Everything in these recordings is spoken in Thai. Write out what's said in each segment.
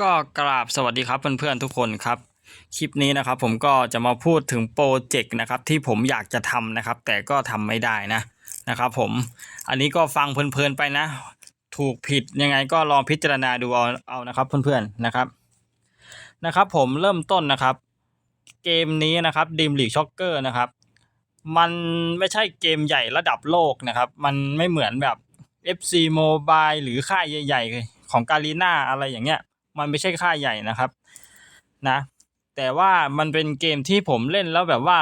ก็กราบสวัสดีครับเพื่อนๆทุกคนครับ คลิปนี้นะครับผมก็จะมาพูดถึงโปรเจกต์นะครับที่ผมอยากจะทำนะครับ แต่ก็ทำไม่ได้นะนะครับผมอันนี้ก็ฟังเพลินๆไปนะ ถูกผิดยังไงก็ลองพิจารณาดูเอาเอานะครับเพื่อนๆนะครับนะครับ ผมเริ่มต้นนะครับ เกมนี้นะครับดีมลีกช็อกเกอร์นะครับ มันไม่ใช่เกมใหญ่ระดับโลกนะครับ มันไม่เหมือนแบบ FC Mobile หรือค่ายใหญ่ ๆ ของกาลีนาอะไรอย่างเงี้ย มันไม่ใช่ค่าใหญ่นะครับ นะ แต่ว่ามันเป็นเกมที่ผมเล่นแล้วแบบว่า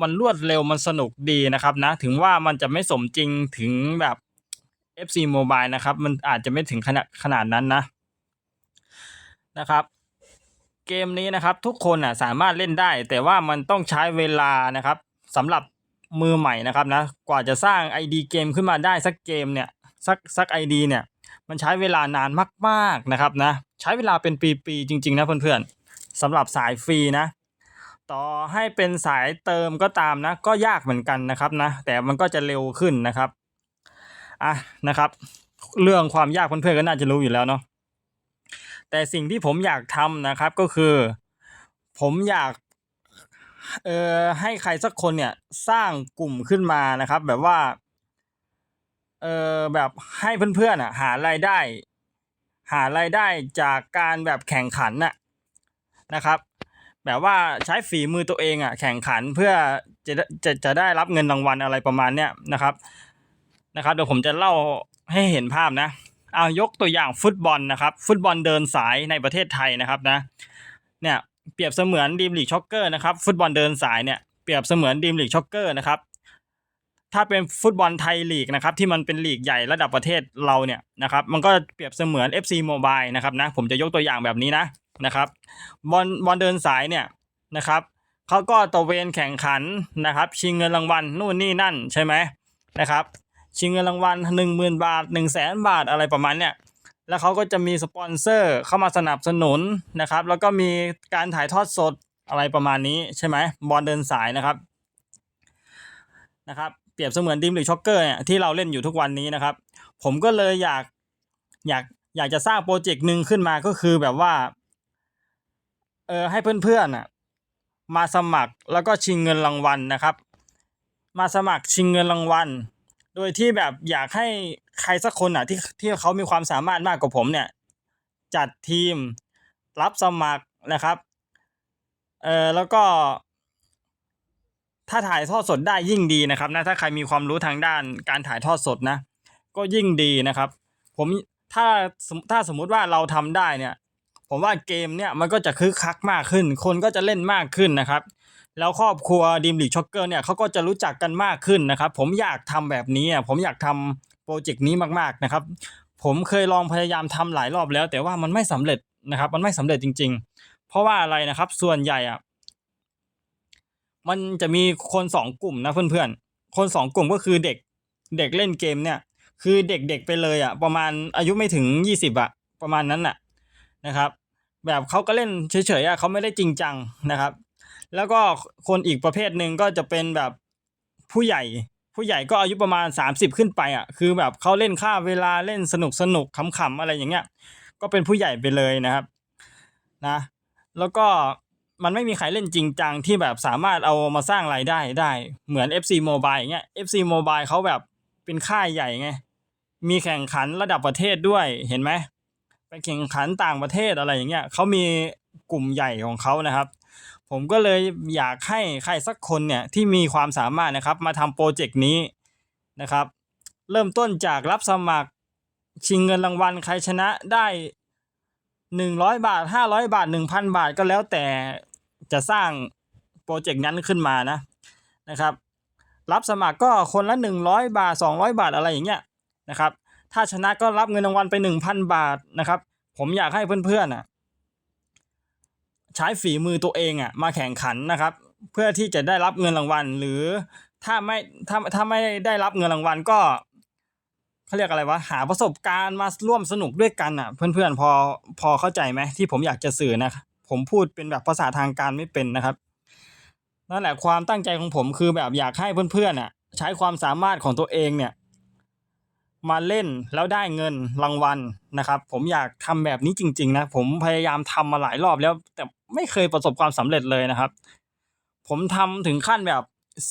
มันรวดเร็วมันสนุกดีนะครับนะ ถึงว่ามันจะไม่สมจริงถึงแบบ FC Mobile นะครับ มันอาจจะไม่ถึงขนาดขนาดนั้นนะนะครับ เกมนี้นะครับทุกคนอะสามารถเล่นได้ แต่ว่ามันต้องใช้เวลานะครับสำหรับมือใหม่นะครับนะ กว่าจะสร้าง ID เกมขึ้นมาได้สักเกมเนี่ย สักสัก ID เนี่ย มันใช้เวลานานมากๆนะครับนะใช้เวลาเป็นปีๆจริง ๆ นะเพื่อนๆสำหรับสายฟรีนะ ต่อให้เป็นสายเติมก็ตามนะ ก็ยากเหมือนกันนะครับนะ แต่มันก็จะเร็วขึ้นนะครับอะนะครับ เรื่องความยากเพื่อนๆก็น่าจะรู้อยู่แล้วเนาะแต่สิ่งที่ผมอยากทำนะครับก็คือ ผมอยากเอ่อให้ใครสักคนเนี่ยสร้างกลุ่มขึ้นมานะครับ แบบว่า เออแบบให้เพื่อนๆอะหารายได้ หารายได้จากการแบบแข่งขันน่ะนะครับ แบบว่าใช้ฝีมือตัวเองอะแข่งขันเพื่อจะจะจะได้รับเงินรางวัลอะไรประมาณเนี้ยนะครับนะครับเดี๋ยวผมจะเล่าให้เห็นภาพนะเอายกตัวอย่างฟุตบอลนะครับ ฟุตบอลเดินสายในประเทศไทยนะครับนะเนี่ยเปรียบเสมือนดีมลีกช็อกเกอร์นะครับ ฟุตบอลเดินสายเนี่ยเปรียบเสมือนดีมลีกช็อกเกอร์นะครับ ถ้าเป็นฟุตบอลไทยลีกนะครับที่มันเป็นลีกใหญ่ระดับประเทศเราเนี่ยนะครับมันก็เปรียบเสมือน FC Mobile นะครับนะผมจะยกตัวอย่างแบบนี้นะนะครับบอลบอลเดินสายเนี่ยนะครับเขาก็ตะเวนแข่งขันนะครับ ชิงเงินรางวัลนู่นนี่นั่นใช่ไหมนะครับชิงเงินรางวัลหนึ่งหมื่นบาทหนึ่งแสนบาทอะไรประมาณเนี้ยแล้วเขาก็จะมีสปอนเซอร์เข้ามาสนับสนุนนะครับ แล้วก็มีการถ่ายทอดสดอะไรประมาณนี้ใช่ไหมบอลเดินสายนะครับนะครับ เปรียบเสมือนดิมหรือช็อกเกอร์เนี่ยที่เราเล่นอยู่ทุกวันนี้นะครับ ผมก็เลยอยากอยากอยากจะสร้างโปรเจกต์หนึ่งขึ้นมาก็คือแบบว่า เออให้เพื่อนๆอะมาสมัครแล้วก็ชิงเงินรางวัลนะครับ มาสมัครชิงเงินรางวัล โดยที่แบบอยากให้ใครสักคนอะที่ที่เขามีความสามารถมากกว่าผมเนี่ย จัดทีมรับสมัครนะครับเออแล้วก็ ถ้าถ่ายทอดสดได้ยิ่งดีนะครับนะถ้าใครมีความรู้ทางด้านการถ่ายทอดสดนะ ก็ยิ่งดีนะครับ ผมถ้าถ้าสมมุติว่าเราทำได้เนี่ย ผมว่าเกมเนี่ยมันก็จะคึกคักมากขึ้น คนก็จะเล่นมากขึ้นนะครับ แล้วครอบครัวดีมลีช็อกเกอร์เนี่ยเขาก็จะรู้จักกันมากขึ้นนะครับ ผมอยากทำแบบนี้อะผมอยากทำโปรเจกต์นี้มากๆนะครับ ผมเคยลองพยายามทำหลายรอบแล้ว แต่ว่ามันไม่สำเร็จนะครับ มันไม่สำเร็จจริง ๆ เพราะว่าอะไรนะครับส่วนใหญ่อะ มันจะมีคนสองกลุ่มนะเพื่อนๆ คนสองกลุ่มก็คือเด็กเด็กเล่นเกมเนี่ย คือเด็กๆไปเลยอะ ประมาณอายุไม่ถึงยี่สิบอะ ประมาณนั้นน่ะนะครับ แบบเขาก็เล่นเฉยๆอะเขาไม่ได้จริงจังนะครับ แล้วก็คนอีกประเภทหนึ่งก็จะเป็นแบบผู้ใหญ่ ผู้ใหญ่ก็อายุประมาณ 30 ขึ้นไปอะ คือแบบเขาเล่นค่าเวลาเล่นสนุกสนุกขำๆอะไรอย่างเงี้ย ก็เป็นผู้ใหญ่ไปเลยนะครับ นะ แล้วก็ มันไม่มีใครเล่นจริงจังที่แบบสามารถเอามาสร้างรายได้ได้ เหมือน FC Mobile อย่างเงี้ย FC Mobile เขาแบบเป็นค่ายใหญ่ไง มีแข่งขันระดับประเทศด้วยเห็นไหมไปแข่งขันต่างประเทศอะไรอย่างเงี้ยเขามีกลุ่มใหญ่ของเขานะครับ ผมก็เลยอยากให้ใครสักคนเนี่ยที่มีความสามารถนะครับ มาทำโปรเจกต์นี้นะครับ เริ่มต้นจากรับสมัครชิงเงินรางวัลใครชนะได้ หนึ่งร้อยบาทห้าร้อยบาทหนึ่งพันบาทก็แล้วแต่จะสร้างโปรเจกต์นั้นขึ้นมานะนะครับ รับสมัครก็คนละหนึ่งร้อยบาทสองร้อยบาทอะไรอย่างเงี้ยนะครับ ถ้าชนะก็รับเงินรางวัลไปหนึ่งพันบาทนะครับ ผมอยากให้เพื่อนๆอะใช้ฝีมือตัวเองอะมาแข่งขันนะครับ เพื่อที่จะได้รับเงินรางวัลหรือถ้าไม่ถ้าถ้าไม่ได้รับเงินรางวัลก็ เขาเรียกอะไรวะหาประสบการณ์มาร่วมสนุกด้วยกันอะ เพื่อนๆพอพอเข้าใจไหมที่ผมอยากจะสื่อนะผมพูดเป็นแบบภาษาทางการไม่เป็นนะครับนั่นแหละความตั้งใจของผมคือแบบอยากให้เพื่อนๆอะ ใช้ความสามารถของตัวเองเนี่ย มาเล่นแล้วได้เงินรางวัลนะครับ ผมอยากทำแบบนี้จริง ๆ นะผมพยายามทำมาหลายรอบแล้ว แต่ไม่เคยประสบความสำเร็จเลยนะครับ ผมทำถึงขั้นแบบ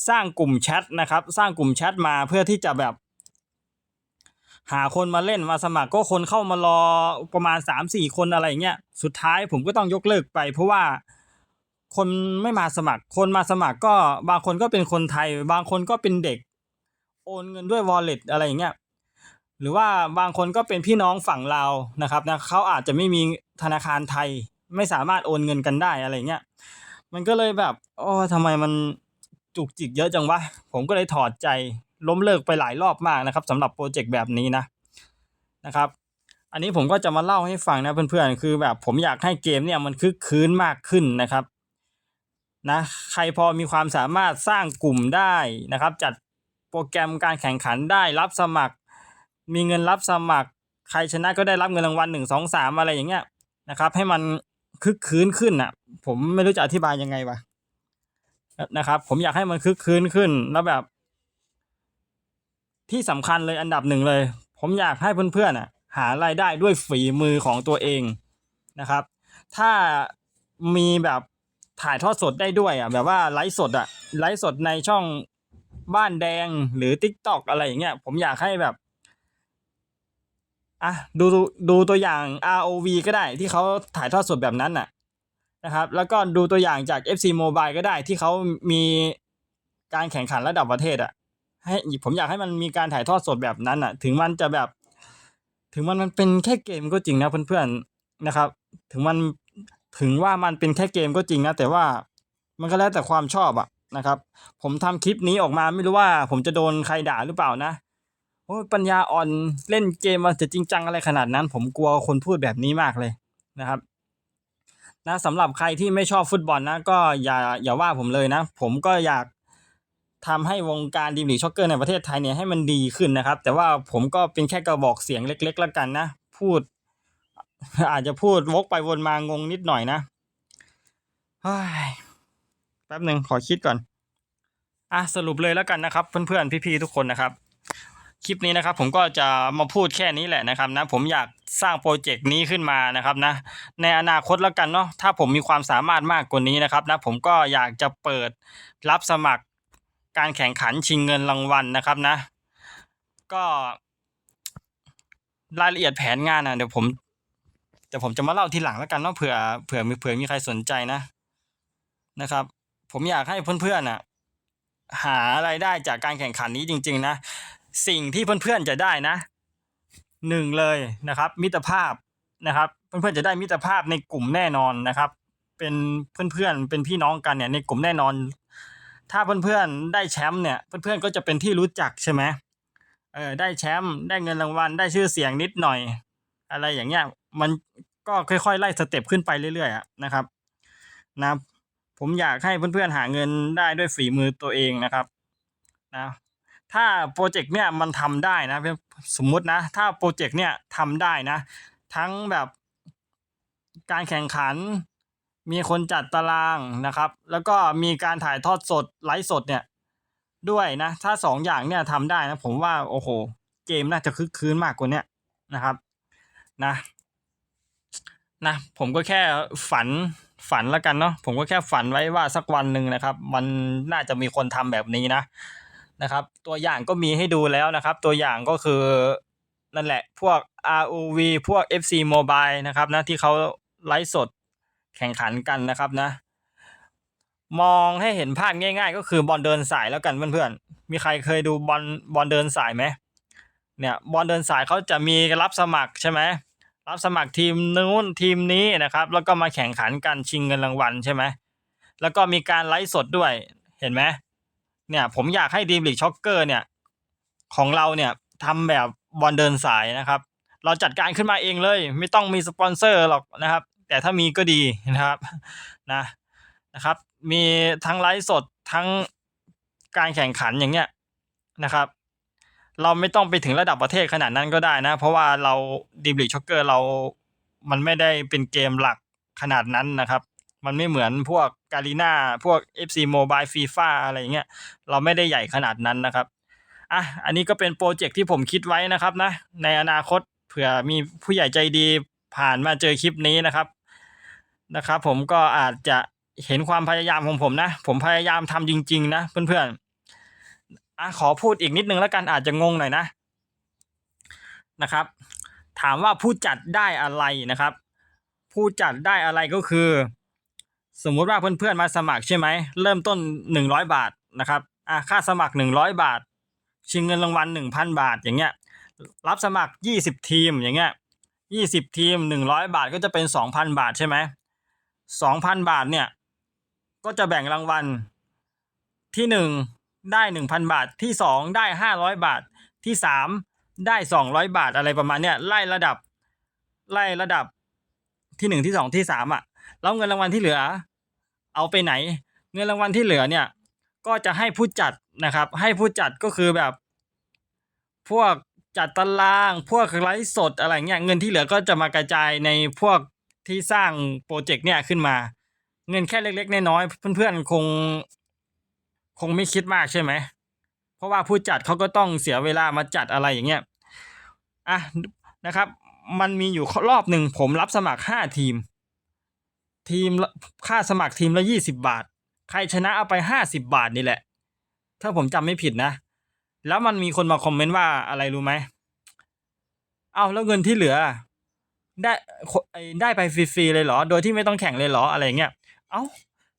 สร้างกลุ่มแชทนะครับ สร้างกลุ่มแชทมาเพื่อที่จะแบบ หาคนมาเล่นมาสมัครก็คนเข้ามารอประมาณสามสี่คนอะไรอย่างเงี้ยสุดท้ายผมก็ต้องยกเลิกไป เพราะว่าคนไม่มาสมัคร คนมาสมัครก็บางคนก็เป็นคนไทย บางคนก็เป็นเด็ก โอนเงินด้วย wallet อะไรอย่างเงี้ยหรือว่าบางคนก็เป็นพี่น้องฝั่งลาวนะครับนะเขาอาจจะไม่มีธนาคารไทย ไม่สามารถโอนเงินกันได้อะไรเงี้ยมันก็เลยแบบโอ้ทำไมมันจุกจิกเยอะจังวะผมก็เลยถอดใจ ล้มเลิกไปหลายรอบมากนะครับสำหรับโปรเจกต์แบบนี้นะนะครับ อันนี้ผมก็จะมาเล่าให้ฟังนะเพื่อนๆคือแบบผมอยากให้เกมเนี่ยมันคึกคืนมากขึ้นนะครับนะใครพอมีความสามารถสร้างกลุ่มได้นะครับ จัดโปรแกรมการแข่งขันได้รับสมัคร มีเงินรับสมัคร ใครชนะก็ได้รับเงินรางวัลหนึ่งสองสามอะไรอย่างเงี้ยนะครับ ให้มันคึกคืนขึ้นอะ ผมไม่รู้จะอธิบายยังไงวะนะครับ ผมอยากให้มันคึกคืนขึ้น แล้วแบบ ที่สำคัญเลยอันดับหนึ่งเลย ผมอยากให้เพื่อนๆอะหารายได้ด้วยฝีมือของตัวเองนะครับ ถ้ามีแบบถ่ายทอดสดได้ด้วยอะแบบว่าไลฟ์สดอะไลฟ์สดในช่องบ้านแดงหรือ t ิ k t o k อะไรอย่างเงี้ยผมอยากให้แบบอะดูดูดูตัวอย่าง ROV ก็ได้ที่เขาถ่ายทอดสดแบบนั้นน่ะนะครับ แล้วก็ดูตัวอย่างจาก FC Mobile ก็ได้ที่เขามีการแข่งขันระดับประเทศอะ ให้ผมอยากให้มันมีการถ่ายทอดสดแบบนั้นอะ ถึงมันจะแบบ ถึงมันมันเป็นแค่เกมก็จริงนะเพื่อนๆนะครับ ถึงมันถึงว่ามันเป็นแค่เกมก็จริงนะแต่ว่ามันก็แล้วแต่ความชอบอะนะครับ ผมทำคลิปนี้ออกมาไม่รู้ว่า ผมจะโดนใครด่าหรือเปล่านะโอ้ปัญญาอ่อนเล่นเกมมาจะจริงจังอะไรขนาดนั้น ผมกลัวคนพูดแบบนี้มากเลยนะครับนะสำหรับใครที่ไม่ชอบฟุตบอลนะ ก็อย่าอย่าว่าผมเลยนะ ผมก็อยาก ทำให้วงการดีมลีช็อกเกอร์ในประเทศไทยเนี่ยให้มันดีขึ้นนะครับ แต่ว่าผมก็เป็นแค่กระบอกเสียงเล็กๆแล้วกันนะ พูด อาจจะพูดวกไปวนมางงนิดหน่อยนะเฮ้ยแป๊บหนึ่งขอคิดก่อน อะสรุปเลยแล้วกันนะครับ เพื่อนๆพี่ๆทุกคนนะครับ คลิปนี้นะครับ ผมก็จะมาพูดแค่นี้แหละนะครับ นะ ผมอยากสร้างโปรเจกต์นี้ขึ้นมานะครับนะ ในอนาคตแล้วกันเนาะถ้าผมมีความสามารถมากกว่านี้นะครับ นะ ผมก็อยากจะเปิดรับสมัคร การแข่งขันชิงเงินรางวัลนะครับนะ ก็รายละเอียดแผนงานนะเดี๋ยวผมเดี๋ยวผมจะมาเล่าทีหลังแล้วกันเนาะเผื่อเผื่อมีเผื่อมีใครสนใจนะนะครับ ผมอยากให้เพื่อนๆอะหารายได้จากการแข่งขันนี้จริง ๆ นะ สิ่งที่เพื่อนๆจะได้นะหนึ่งเลยนะครับ มิตรภาพนะครับ เพื่อนๆจะได้มิตรภาพในกลุ่มแน่นอนนะครับ เป็นเพื่อนๆเป็นพี่น้องกันเนี่ยในกลุ่มแน่นอน ถ้าเพื่อนๆได้แชมป์เนี่ยเพื่อนๆก็จะเป็นที่รู้จักใช่ไหมเออได้แชมป์ได้เงินรางวัลได้ชื่อเสียงนิดหน่อย อะไรอย่างเงี้ยมันก็ค่อยๆไล่สเต็ปขึ้นไปเรื่อยๆนะครับนะผมอยากให้เพื่อนๆหาเงินได้ด้วยฝีมือตัวเองนะครับนะถ้าโปรเจกต์เนี่ยมันทำได้นะสมมุตินะ ถ้าโปรเจกต์เนี่ยทำได้นะ ทั้งแบบการแข่งขัน มีคนจัดตารางนะครับ แล้วก็มีการถ่ายทอดสดไลฟ์สดเนี่ยด้วยนะ ถ้าสองอย่างเนี่ยทำได้นะ ผมว่าโอ้โห เกมน่าจะคึกคืนมากกว่านี้นะครับนะนะผมก็แค่ฝันฝันแล้วกันเนาะผมก็แค่ฝันไว้ว่าสักวันหนึ่งนะครับ มันน่าจะมีคนทำแบบนี้นะนะครับ ตัวอย่างก็มีให้ดูแล้วนะครับ ตัวอย่างก็คือนั่นแหละพวก ROV พวก FC Mobile นะครับนะที่เขาไลฟ์สด แข่งขันกันนะครับนะ มองให้เห็นภาพง่าย ๆ ก็คือบอลเดินสายแล้วกันเพื่อนๆ มีใครเคยดูบอลบอลเดินสายไหมเนี่ยบอลเดินสายเขาจะมีรับสมัครใช่ไหมรับสมัครทีมนู้นทีมนี้นะครับ แล้วก็มาแข่งขันกันชิงเงินรางวัลใช่ไหมแล้วก็มีการไลฟ์สดด้วยเห็นไหมเนี่ยผมอยากให้ดีมลีกช็อกเกอร์เนี่ยของเราเนี่ยทำแบบบอลเดินสายนะครับ เราจัดการขึ้นมาเองเลย ไม่ต้องมีสปอนเซอร์หรอกนะครับ แต่ถ้ามีก็ดีนะครับนะนะครับ มีทั้งไลฟ์สดทั้งการแข่งขันอย่างเงี้ยนะครับ เราไม่ต้องไปถึงระดับประเทศขนาดนั้นก็ได้นะ เพราะว่าเราดีบลิช็อกเกอร์เรามันไม่ได้เป็นเกมหลักขนาดนั้นนะครับ มันไม่เหมือนพวกกาลีนาพวก FC Mobile FIFA อะไรเงี้ย เราไม่ได้ใหญ่ขนาดนั้นนะครับ อะ อันนี้ก็เป็นโปรเจกต์ที่ผมคิดไว้นะครับนะ ในอนาคตเผื่อมีผู้ใหญ่ใจดี ผ่านมาเจอคลิปนี้นะครับนะครับ ผมก็อาจจะเห็นความพยายามของผมนะ ผมพยายามทำจริง ๆ นะเพื่อนๆอะขอพูดอีกนิดนึงแล้วกันอาจจะงงหน่อยนะนะครับ ถามว่าผู้จัดได้อะไรนะครับ ผู้จัดได้อะไรก็คือ สมมุติว่าเพื่อนๆมาสมัครใช่ไหมเริ่มต้นหนึ่งร้อยบาทนะครับอะค่าสมัครหนึ่งร้อยบาท ชิงเงินรางวัลหนึ่งพันบาทอย่างเงี้ยรับสมัครยี่สิบทีมอย่างเงี้ย ยี่สิบทีมหนึ่งร้อยบาทก็จะเป็นสองพันบาทใช่ไหมสองพันบาทเนี่ย ก็จะแบ่งรางวัลที่หนึ่งได้หนึ่งพันบาทที่สองได้ห้าร้อยบาทที่สามได้สองร้อยบาทอะไรประมาณเนี้ยไล่ระดับ ไล่ระดับที่หนึ่งที่สองที่สามอะแล้วเงินรางวัลที่เหลือ เอาไปไหน เงินรางวัลที่เหลือเนี่ย ก็จะให้ผู้จัดนะครับ ให้ผู้จัดก็คือแบบ พวก จัดตารางพวกไลฟ์สดอะไรเงี้ยเงินที่เหลือก็จะมากระจายในพวกที่สร้างโปรเจกต์เนี่ยขึ้นมา เงินแค่เล็กๆน้อยๆเพื่อนๆคง คงไม่คิดมากใช่ไหม เพราะว่าผู้จัดเขาก็ต้องเสียเวลามาจัดอะไรอย่างเงี้ยอะนะครับ มันมีอยู่รอบหนึ่งผมรับสมัครห้าทีม ทีมค่าสมัครทีมละยี่สิบาท ใครชนะเอาไปห้าสิบาทนี่แหละ ถ้าผมจำไม่ผิดนะ แล้วมันมีคนมาคอมเมนต์ว่าอะไรรู้ไหมเอาแล้วเงินที่เหลือ ได้ได้ไปฟรีๆเลยเหรอ โดยที่ไม่ต้องแข่งเลยเหรออะไรเงี้ย เอ้า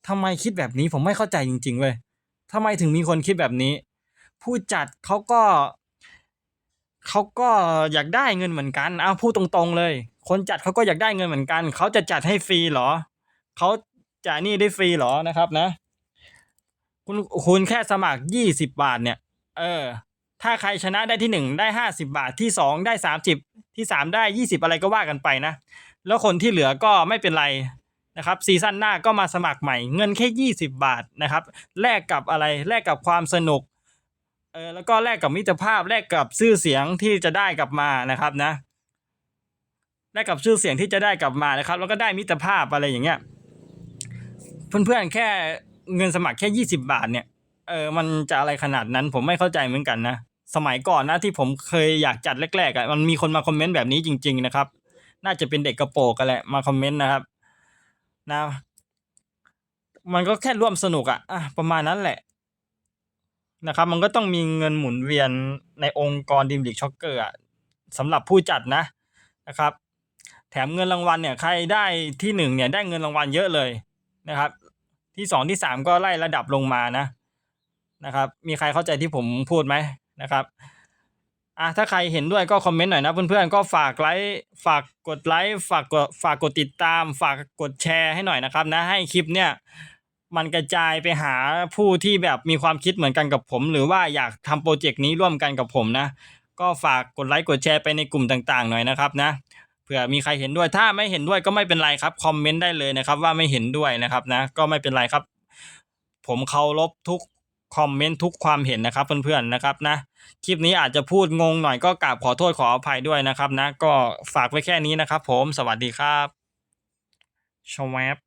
ทำไมคิดแบบนี้ผมไม่เข้าใจจริง ๆเว้ยทำไมถึงมีคนคิดแบบนี้ ผู้จัดเขาก็เขาก็อยากได้เงินเหมือนกันเอาพูดตรงๆเลย คนจัดเขาก็อยากได้เงินเหมือนกัน เขาจะจัดให้ฟรีเหรอ เขาจ่ายนี่ได้ฟรีเหรอนะครับนะ คุณคุณแค่สมัครยี่สิบบาทเนี่ย เออ ถ้าใครชนะได้ที่หนึ่งได้ห้าสิบาทที่สองได้สามสิบที่สามได้ยี่สิบอะไรก็ว่ากันไปนะ แล้วคนที่เหลือก็ไม่เป็นไรนะครับซีซั่นหน้าก็มาสมัครใหม่เงินแค่ยี่สิบาทนะครับแลกกับอะไรแลกกับความสนุกเออแล้วก็แลกกับมิตรภาพแลกกับชื่อเสียงที่จะได้กลับมานะครับนะแลกกับชื่อเสียงที่จะได้กลับมานะครับ แล้วก็ได้มิตรภาพอะไรอย่างเงี้ยเพื่อนๆแค่เงินสมัครแค่ยี่สิบาทเนี่ย เออมันจะอะไรขนาดนั้นผมไม่เข้าใจเหมือนกันนะ สมัยก่อนนะที่ผมเคยอยากจัดแรกๆอะมันมีคนมาคอมเมนต์แบบนี้จริง ๆ นะครับ น่าจะเป็นเด็กกระโปงกันแหละมาคอมเมนต์นะครับ นะ มันก็แค่ร่วมสนุกอะอะประมาณนั้นแหละนะครับ มันก็ต้องมีเงินหมุนเวียนในองค์กรดิมลิกช็อกเกอร์อะสำหรับผู้จัดนะนะครับ แถมเงินรางวัลเนี่ยใครได้ที่หนึ่งเนี่ยได้เงินรางวัลเยอะเลยนะครับ ที่สองที่สามก็ไล่ระดับลงมานะ นะครับ มีใครเข้าใจที่ผมพูดไหมนะครับอะถ้าใครเห็นด้วยก็คอมเมนต์หน่อยนะเพื่อนๆก็ฝากไลค์ฝากกดไลค์ฝากกดฝากกดติดตาม ฝากกดแชร์ให้หน่อยนะครับนะให้คลิปเนี่ยมันกระจายไปหาผู้ที่แบบมีความคิดเหมือนกันกับผม หรือว่าอยากทำโปรเจกต์นี้ร่วมกันกับผมนะ ก็ฝากกดไลค์กดแชร์ไปในกลุ่มต่างๆ หน่อยนะครับนะเผื่อมีใครเห็นด้วยถ้าไม่เห็นด้วยก็ไม่เป็นไรครับคอมเมนต์ได้เลยนะครับว่าไม่เห็นด้วยนะครับนะก็ไม่เป็นไรครับ ผมเคารพทุก คอมเมนต์ทุกความเห็นนะครับเพื่อนๆนะครับนะคลิปนี้อาจจะพูดงงหน่อยก็กราบขอโทษขออภัยด้วยนะครับนะก็ฝากไว้แค่นี้นะครับผมสวัสดีครับชวบ